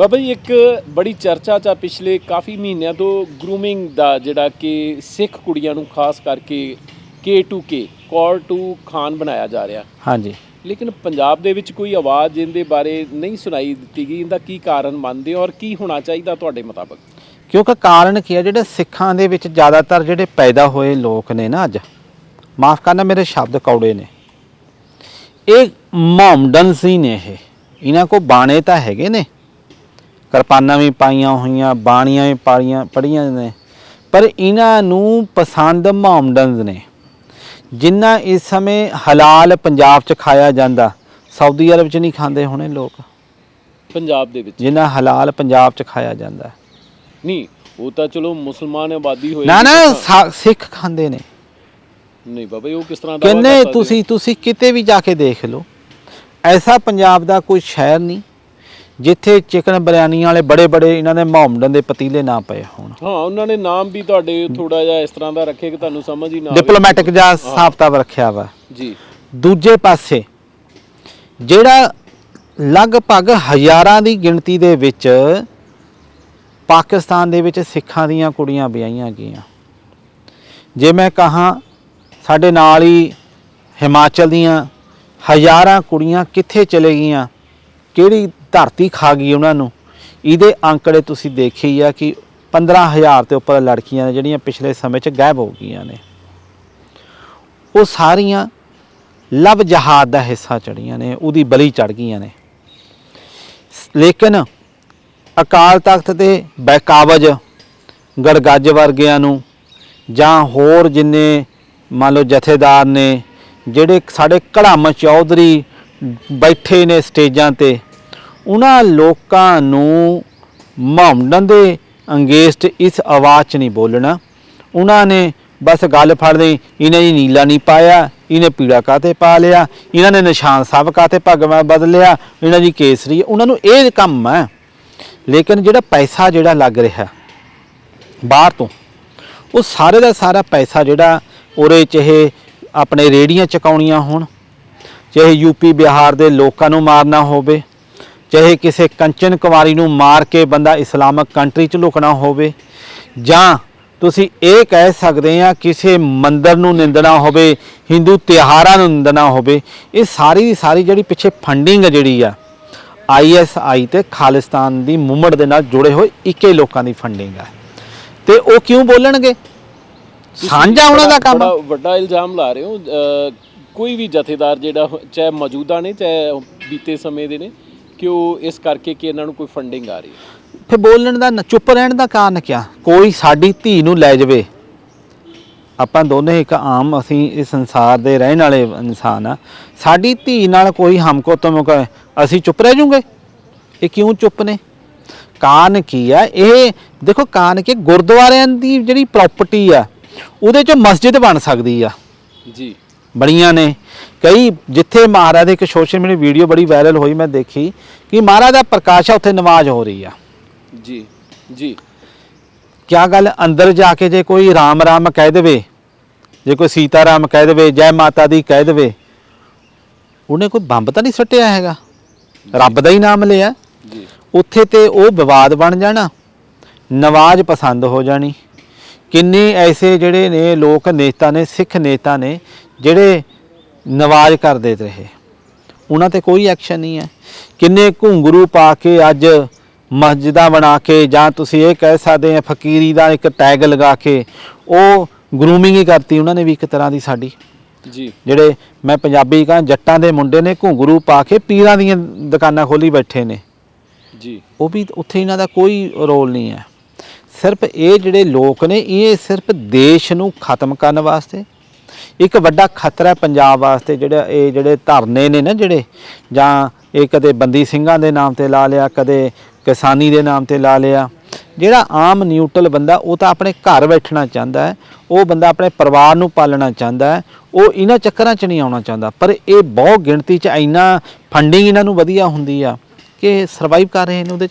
ਬਾਬਾ ਜੀ ਇੱਕ ਬੜੀ ਚਰਚਾ ਚਾ ਪਿਛਲੇ ਕਾਫੀ ਮਹੀਨਿਆਂ ਤੋਂ ਗਰੂਮਿੰਗ ਦਾ ਜਿਹੜਾ ਕਿ ਸਿੱਖ ਕੁੜੀਆਂ ਨੂੰ ਖਾਸ ਕਰਕੇ K2K ਕਾਲ ਟੂ ਖਾਨ ਬਣਾਇਆ ਜਾ ਰਿਹਾ। ਹਾਂਜੀ। ਲੇਕਿਨ ਪੰਜਾਬ ਦੇ ਵਿੱਚ ਕੋਈ ਆਵਾਜ਼ ਇਹਦੇ ਬਾਰੇ ਨਹੀਂ ਸੁਣਾਈ ਦਿੱਤੀ ਗਈ। ਇਹਦਾ ਕੀ ਕਾਰਨ ਮੰਨਦੇ ਹੋ ਔਰ ਕੀ ਹੋਣਾ ਚਾਹੀਦਾ ਤੁਹਾਡੇ ਮੁਤਾਬਕ? ਕਿਉਂਕਿ ਕਾਰਨ ਕੀ ਹੈ ਜਿਹੜੇ ਸਿੱਖਾਂ ਦੇ ਵਿੱਚ ਜ਼ਿਆਦਾਤਰ ਜਿਹੜੇ ਪੈਦਾ ਹੋਏ ਲੋਕ ਨੇ ਨਾ ਅੱਜ ਮਾਫ ਕਰਨਾ ਮੇਰੇ ਸ਼ਬਦ ਕੌੜੇ ਨੇ। ਇਹ ਮਹਮਡਨਸ ਹੀ ਨੇ ਇਹ। ਇਹਨਾਂ ਕੋ ਬਾਣੇ ਤਾਂ ਹੈਗੇ ਨੇ। ਕਿਰਪਾਨਾਂ ਵੀ ਪਾਈਆਂ ਹੋਈਆਂ ਬਾਣੀਆਂ ਵੀ ਪਾਲੀਆਂ ਪੜੀਆਂ ਨੇ। ਪਰ ਇਹਨਾਂ ਨੂੰ ਪਸੰਦ ਮਹਮਡਨਸ ਨੇ ਜਿੰਨਾ ਇਸ ਸਮੇਂ ਹਲਾਲ ਪੰਜਾਬ 'ਚ ਖਾਇਆ ਜਾਂਦਾ। ਸਾਊਦੀ ਅਰਬ 'ਚ ਨਹੀਂ ਖਾਂਦੇ ਹੋਣੇ ਲੋਕ। ਪੰਜਾਬ ਦੇ ਵਿੱਚ। ਜਿੰਨਾ ਹਲਾਲ ਪੰਜਾਬ 'ਚ ਖਾਇਆ ਜਾਂਦਾ। ਨਹੀਂ ਉਹ ਤਾਂ ਚਲੋ ਮੁਸਲਮਾਨ ਆਬਾਦੀ ਹੋਏ ਨਾ ਨਾ ਸਾ- ਸਿੱਖ ਖਾਂਦੇ ਨੇ। ਨਹੀਂ ਬਾਬਾ ਜੀ ਉਹ ਕਿਸ ਤਰ੍ਹਾਂ ਕਰ ਕਿੰਨੇ? ਤੁਸੀਂ ਤੁਸੀਂ ਕਿਤੇ ਵੀ ਜਾ ਕੇ ਦੇਖ ਲਓ। ਐਸਾ ਪੰਜਾਬ ਦਾ ਕੋਈ ਸ਼ਹਿਰ ਨਹੀਂ। ਜਿੱਥੇ ਚਿਕਨ ਬਿਰਿਆਨੀ ਵਾਲੇ ਬੜੇ ਬੜੇ ਇਹਨਾਂ ਦੇ ਮੁਹੰਮਦਨ ਦੇ ਪਤੀਲੇ ਨਾ ਪਏ ਹੋਣ। ਹਾਂ ਉਹਨਾਂ ਨੇ ਨਾਮ ਵੀ ਤੁਹਾਡੇ ਥੋੜਾ ਜਿਹਾ ਇਸ ਤਰ੍ਹਾਂ ਦਾ ਰੱਖੇ ਕਿ ਤੁਹਾਨੂੰ ਸਮਝ ਹੀ ਨਾ ਆਵੇ। ਡਿਪਲੋਮੈਟਿਕ ਜਾਂ ਸਾਬਤਾ ਰੱਖਿਆ ਵਾ। ਜੀ। ਦੂਜੇ ਪਾਸੇ ਜਿਹੜਾ ਲਗਭਗ ਹਜ਼ਾਰਾਂ ਦੀ ਗਿਣਤੀ ਦੇ ਵਿੱਚ ਪਾਕਿਸਤਾਨ ਦੇ ਵਿੱਚ ਸਿੱਖਾਂ ਦੀਆਂ ਕੁੜੀਆਂ ਵਿਆਹੀਆਂ ਗਈਆਂ। ਜੇ ਮੈਂ ਕਹਾਂ ਸਾਡੇ ਨਾਲ ਹੀ ਹਿਮਾਚਲ ਦੀਆਂ ਹਜ਼ਾਰਾਂ ਕੁੜੀਆਂ ਕਿੱਥੇ ਚਲੇ ਗਈਆਂ ਕਿਹੜੀ ਧਰਤੀ ਖਾ ਗਈ ਉਹਨਾਂ ਨੂੰ। ਇਹਦੇ ਅੰਕੜੇ ਤੁਸੀਂ ਦੇਖੀ ਆ ਕਿ 15000 ਤੇ ਉੱਪਰ ਲੜਕੀਆਂ ਨੇ ਜਿਹੜੀਆਂ ਪਿਛਲੇ ਸਮੇਂ 'ਚ ਗਾਇਬ ਹੋ ਗਈਆਂ ਨੇ। ਉਹ ਸਾਰੀਆਂ ਲਵ ਜਹਾਦ ਦਾ ਹਿੱਸਾ ਚੜੀਆਂ ਨੇ, ਉਹਦੀ ਬਲੀ ਚੜ ਗਈਆਂ ਨੇ। ਲੇਕਿਨ ਅਕਾਲ ਤਖਤ ਤੇ ਬੈਕਾਬਜ ਗੜਗੱਜ ਵਰਗਿਆਂ ਨੂੰ ਜਾਂ ਹੋਰ ਜਿੰਨੇ ਮੰਨ ਲਓ ਜਥੇਦਾਰ ਨੇ, ਜਿਹੜੇ ਸਾਡੇ ਕੜਾਮ ਚੌਧਰੀ ਬੈਠੇ ਨੇ ਸਟੇਜਾਂ ਤੇ ਉਹਨਾਂ ਲੋਕਾਂ ਨੂੰ ਮੁਹੰਮਦਨ ਦੇ ਅੰਗੇਸਟ ਇਸ ਆਵਾਜ਼ 'ਚ ਨਹੀਂ ਬੋਲਣਾ। ਉਹਨਾਂ ਨੇ ਬਸ ਗੱਲ ਫੜ ਲਈ, ਇਹਨੇ ਜੀ ਨੀਲਾ ਨਹੀਂ ਪਾਇਆ, ਇਹਨੇ ਪੀੜਾ ਕਾਤੇ ਪਾ ਲਿਆ, ਇਹਨਾਂ ਨੇ ਨਿਸ਼ਾਨ ਸਾਹਿਬ ਕਾਤੇ ਭਗਵਾ ਬਦਲਿਆ, ਇਹਨਾਂ ਦੀ ਕੇਸਰੀ, ਉਹਨਾਂ ਨੂੰ ਇਹ ਕੰਮ ਹੈ ਲੇਕਿਨ ਜਿਹੜਾ ਪੈਸਾ ਜਿਹੜਾ ਲੱਗ ਰਿਹਾ ਬਾਹਰ ਤੋਂ, ਉਹ ਸਾਰੇ ਦਾ ਸਾਰਾ ਪੈਸਾ ਜਿਹੜਾ ਉਰੇ ਚਾਹੇ ਆਪਣੇ ਰੇੜੀਆਂ ਚਕਾਉਣੀਆਂ ਹੋਣ, ਚਾਹੇ ਯੂਪੀ ਬਿਹਾਰ ਦੇ ਲੋਕਾਂ ਨੂੰ ਮਾਰਨਾ ਹੋਵੇ ਚਾਹੇ ਕਿਸੇ ਕੰਚਨ ਕੁਮਾਰੀ ਨੂੰ ਮਾਰ ਕੇ ਬੰਦਾ ਇਸਲਾਮਿਕ ਕੰਟਰੀ 'ਚ ਲੁਕਣਾ ਹੋਵੇ ਜਾਂ ਤੁਸੀਂ ਇਹ ਕਹਿ ਸਕਦੇ ਆ ਕਿਸੇ ਮੰਦਰ ਨੂੰ ਨਿੰਦਣਾ ਹੋਵੇ ਹਿੰਦੂ ਤਿਉਹਾਰਾਂ ਨੂੰ ਨਿੰਦਣਾ ਹੋਵੇ ਇਹ ਸਾਰੀ ਦੀ ਸਾਰੀ ਜਿਹੜੀ ਪਿੱਛੇ ਫੰਡਿੰਗ ਜਿਹੜੀ ਆ ਆਈਐਸਆਈ ਤੇ ਖਾਲਿਸਤਾਨ ਦੀ ਮੂਵਮੈਂਟ ਦੇ ਨਾਲ ਜੁੜੇ ਹੋਏ ਇੱਕੇ ਲੋਕਾਂ ਦੀ ਫੰਡਿੰਗ ਆ ਤੇ ਉਹ ਕਿਉਂ ਬੋਲਣਗੇ ਸਾਂਝਾ ਉਹਨਾਂ ਦਾ ਕੰਮ। ਬੜਾ ਵੱਡਾ ਇਲਜ਼ਾਮ ਲਾ ਰਹੇ ਹੋ ਕੋਈ ਵੀ ਜਥੇਦਾਰ ਜਿਹੜਾ ਚਾਹੇ ਮੌਜੂਦਾ ਨੇ ਚਾਹੇ ਬੀਤੇ ਸਮੇਂ ਦੇ ਨੇ ਕਿ ਉਹ ਇਸ ਕਰਕੇ ਕਿ ਇਹਨਾਂ ਨੂੰ ਕੋਈ ਫੰਡਿੰਗ ਆ ਰਹੀ ਹੈ? ਫਿਰ ਬੋਲਣ ਦਾ ਚੁੱਪ ਰਹਿਣ ਦਾ ਕਾਰਨ ਕਿਆ? ਕੋਈ ਸਾਡੀ ਧੀ ਨੂੰ ਲੈ ਜਾਵੇ। ਆਪਾਂ ਦੋਨੇ ਇੱਕ ਆਮ ਅਸੀਂ ਇਸ ਸੰਸਾਰ ਦੇ ਰਹਿਣ ਵਾਲੇ ਇਨਸਾਨ ਆ। ਸਾਡੀ ਧੀ ਨਾਲ ਕੋਈ ਹਮਕੋ ਤੁਮ ਕਹੇ ਅਸੀਂ ਚੁੱਪ ਰਹਿ ਜੂਗੇ ਇਹ ਕਿਉਂ ਚੁੱਪ ਨੇ? ਕਾਰਨ ਕੀ ਆ? ਇਹ ਦੇਖੋ ਕਾਰਨ ਕੀ? ਗੁਰਦੁਆਰਿਆਂ ਦੀ ਜਿਹੜੀ ਪ੍ਰਾਪਰਟੀ ਆ ਉਹਦੇ ਚ ਮਸਜਿਦ ਬਣ ਸਕਦੀ ਆ। ਜੀ। ਬੜੀਆਂ ਨੇ। ਕਈ ਜਿੱਥੇ ਮਹਾਰਾਜ ਦੇ ਇੱਕ ਸੋਸ਼ਲ ਮੀਡੀਆ ਵੀਡੀਓ ਬੜੀ ਵਾਇਰਲ ਹੋਈ ਮੈਂ ਦੇਖੀ ਕਿ ਮਹਾਰਾਜ ਦਾ ਪ੍ਰਕਾਸ਼ ਆ ਉੱਥੇ ਨਮਾਜ਼ ਹੋ ਰਹੀ ਆ। ਜੀ ਜੀ। ਕਿਆ ਗੱਲ ਅੰਦਰ ਜਾ ਕੇ ਜੇ ਕੋਈ ਰਾਮ ਰਾਮ ਕਹਿ ਦੇਵੇ ਜੇ ਕੋਈ ਸੀਤਾ ਰਾਮ ਕਹਿ ਦੇਵੇ ਜੈ ਮਾਤਾ ਦੀ ਕਹਿ ਦੇਵੇ ਉਹਨੇ ਕੋਈ ਬੰਬ ਤਾਂ ਨਹੀਂ ਸੁੱਟਿਆ ਹੈਗਾ? ਰੱਬ ਦਾ ਹੀ ਨਾਮ ਲਿਆ। ਜੀ। ਉੱਥੇ ਤੇ ਉਹ ਵਿਵਾਦ ਬਣ ਜਾਣਾ ਨਵਾਜ਼ ਪਸੰਦ ਹੋ ਜਾਣੀ। ਕਿੰਨੇ ਐਸੇ ਜਿਹੜੇ ਨੇ ਲੋਕ ਨੇਤਾ ਨੇ ਸਿੱਖ ਨੇਤਾ ਨੇ ਜਿਹੜੇ ਨਵਾਜ਼ ਕਰਦੇ ਰਹੇ। ਉਹਨਾਂ ਤੇ ਕੋਈ ਐਕਸ਼ਨ ਨਹੀਂ ਹੈ। ਕਿੰਨੇ ਘੁੰਗਰੂ ਪਾ ਕੇ ਅੱਜ ਮਸਜਿਦਾਂ ਬਣਾ ਕੇ ਜਾਂ ਤੁਸੀਂ ਇਹ ਕਹਿ ਸਕਦੇ ਆ ਫਕੀਰੀ ਦਾ ਇੱਕ ਟੈਗ ਲਗਾ ਕੇ ਉਹ ਗਰੂਮਿੰਗ ਹੀ ਕਰਤੀ ਉਹਨਾਂ ਨੇ ਵੀ ਇੱਕ ਤਰ੍ਹਾਂ ਦੀ ਸਾਡੀ। ਜੀ। ਜਿਹੜੇ ਮੈਂ ਪੰਜਾਬੀ ਕਹਾਂ ਜੱਟਾਂ ਦੇ ਮੁੰਡੇ ਨੇ ਘੁੰਗਰੂ ਪਾ ਕੇ ਪੀਰਾਂ ਦੀਆਂ ਦੁਕਾਨਾਂ ਖੋਲੀ ਬੈਠੇ ਨੇ। ਜੀ। ਉਹ ਵੀ ਉੱਥੇ ਇਹਨਾਂ ਦਾ ਕੋਈ ਰੋਲ ਨਹੀਂ ਹੈ। ਸਿਰਫ ਇਹ ਜਿਹੜੇ ਲੋਕ ਨੇ ਇਹ ਸਿਰਫ ਦੇਸ਼ ਨੂੰ ਖਤਮ ਕਰਨ ਵਾਸਤੇ ਇੱਕ ਵੱਡਾ ਖਤਰਾ ਪੰਜਾਬ ਵਾਸਤੇ ਜਿਹੜਾ ਇਹ ਜਿਹੜੇ ਧਰਨੇ ਨੇ ਨਾ ਜਿਹੜੇ, ਜਾਂ ਇਹ ਕਦੇ ਬੰਦੀ ਸਿੰਘਾਂ ਦੇ ਨਾਮ ਤੇ ਲਾ ਲਿਆ, ਕਦੇ ਕਿਸਾਨੀ ਦੇ ਨਾਮ ਤੇ ਲਾ ਲਿਆ। ਜਿਹੜਾ ਆਮ ਨਿਊਟਰਲ ਬੰਦਾ ਉਹ ਤਾਂ ਆਪਣੇ ਘਰ ਬੈਠਣਾ ਚਾਹੁੰਦਾ ਹੈ, ਉਹ ਬੰਦਾ ਆਪਣੇ ਪਰਿਵਾਰ ਨੂੰ ਪਾਲਣਾ ਚਾਹੁੰਦਾ ਹੈ, ਉਹ ਇਹਨਾਂ ਚੱਕਰਾਂ 'ਚ ਨਹੀਂ ਆਉਣਾ ਚਾਹੁੰਦਾ। ਪਰ ਇਹ ਬਹੁਤ ਗਿਣਤੀ 'ਚ ਇੰਨਾ ਫੰਡਿੰਗ ਇਹਨਾਂ ਨੂੰ ਵਧੀਆ ਹੁੰਦੀ ਆ, ਕਿ ਸਰਵਾਈਵ ਕਰ ਰਹੇ ਨੇ ਉਹਦੇ 'ਚ।